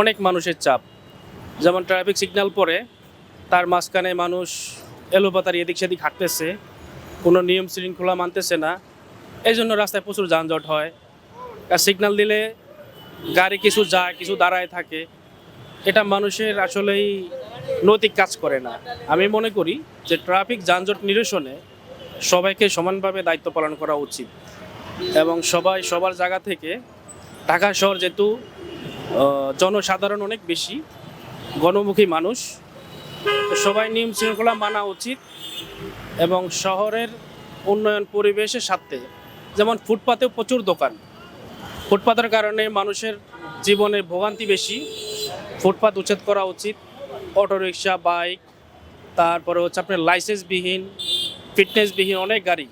অনেক মানুষের চাপ। যেমন ট্রাফিক সিগন্যাল পরে তার মাঝখানে মানুষ এলোপাতারি এদিক সেদিক হাঁটতেছে, কোনো নিয়ম শৃঙ্খলা মানতেছে না। এই জন্য রাস্তায় প্রচুর যানজট হয়। আর সিগন্যাল দিলে গাড়ি কিছু যায়, কিছু দাঁড়ায় থাকে। এটা মানুষের আসলেই নৈতিক কাজ করে না। আমি মনে করি যে ট্রাফিক যানজট নিরসনে সবাইকে সমানভাবে দায়িত্ব পালন করা উচিত। এবং সবাই সবার জায়গা থেকে ঢাকা শহর যেহেতু জনসাধারণ অনেক বেশি, গণমুখী মানুষ। সবাই নিয়ম শৃঙ্খলা মানা উচিত এবং শহরের উন্নয়ন পরিবেশের সাথে যেমন ফুটপাতেও প্রচুর দোকান। ফুটপাতের কারণে মানুষের জীবনে ভোগান্তি বেশি। ফুটপাত উচ্ছেদ করা উচিত। অটোরিকশা, বাইক, তারপরে হচ্ছে আপনার লাইসেন্সবিহীন, ফিটনেসবিহীন অনেক গাড়ি।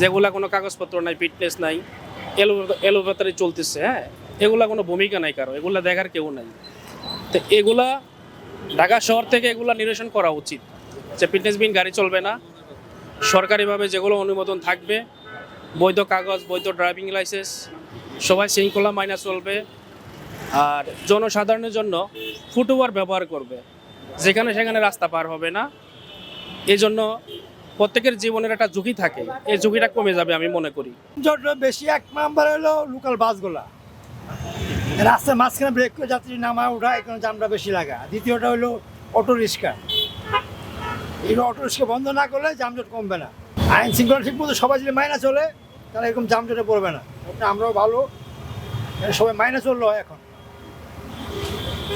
যেগুলা কোনো কাগজপত্র নাই, ফিটনেস নাই। এলো এলোপ্যাথারি চলতেছে হ্যাঁ? এগুলা কোনো ভূমিকা নাই কারও, এগুলা দেখার কেউ নাই। তো এগুলা ঢাকা শহর থেকে এগুলা নিরসন করা উচিত, যে ফিটনেসবিহীন গাড়ি চলবে না। সরকারিভাবে যেগুলো অনুমোদন থাকবে, বৈধ কাগজ, বৈধ ড্রাইভিং লাইসেন্স, সবাই শৃঙ্খলা মাইনা চলবে। আর জনসাধারণের জন্য ফুটওভার ব্যবহার করবে, যেখানে সেখানে রাস্তা পার হবে না। এই জন্য প্রত্যেকের জীবনের একটা ঝুঁকি থাকে, এই ঝুঁকিটা কমে যাবে আমি মনে করি। বেশি এক নাম্বার হলো লোকাল বাসগুলা রাস্তার মাঝখানে ব্রেক করে যাত্রী নামা ওঠা এখানে জামটা বেশি লাগা। দ্বিতীয়টা হলো অটো রিক্সা এই অটো রিক্সা বন্ধ না করলে যানজট কমবে না। আইন শৃঙ্খলা ঠিক মতো সবাই যদি মাইনা চলে, তাহলে এরকম যানজটে পড়বে না। আমরাও ভালো। সবাই মাইনা চলল এখন।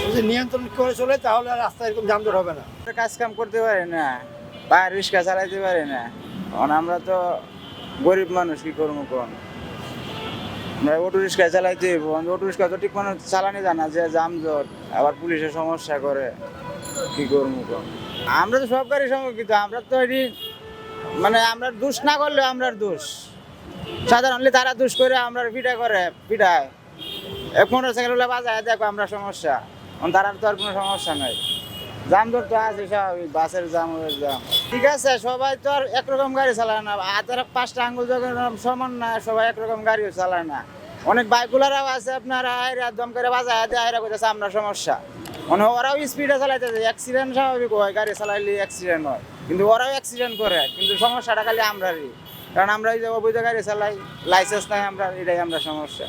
যদি নিয়ন্ত্রণ করে চলে, তাহলে আর রাস্তায় এরকম যানজট হবে না। কাজ কাম করতে পারে না। পায়ের রিক্সা চালাইতে পারে না। কারণ আমরা তো গরিব মানুষ, কি করব কোন? আমরা অটো রিক্সা চালাইতে। অটো রিক্সা তো ঠিক মতো চালানি জানা যে যানজট আবার পুলিশের সমস্যা করে, কি করব আমরা তো সব গাড়ি সম্পর্কিত আমরা তো এটি মানে আমরা দোষ না করলে আমরা দোষ। সাধারণত তারা দোষ করে, আমরা পিঠা করে, পিঠায়। এক মোটর সাইকেল বাজায়, দেখো আমরা সমস্যা। তার তো আর কোনো সমস্যা নাই। যানজট তো আছে স্বাভাবিক বাসের জাম জাম। ঠিক আছে, সবাই তো আর একরকম গাড়ি চালায় না। হাতের পাঁচটা আঙ্গুল সমান না, সবাই একরকম গাড়িও চালায় না। অনেক বাইকগুলারাও আছে আপনার, আয়রা, দম করে বাজায় দেয় আয়রা করতেছে আমরা সমস্যা। মানে ওরাও স্পিডে চালাইতেছে। অ্যাক্সিডেন্ট স্বাভাবিক হয়, গাড়ি চালাইলে অ্যাক্সিডেন্ট হয়। কিন্তু ওরাও অ্যাক্সিডেন্ট করে, কিন্তু সমস্যাটা খালি আমরারই। কারণ আমরা এই যে অবৈধ গাড়ি চালাই লাইসেন্স নাই আমরা এটাই আমরা সমস্যা।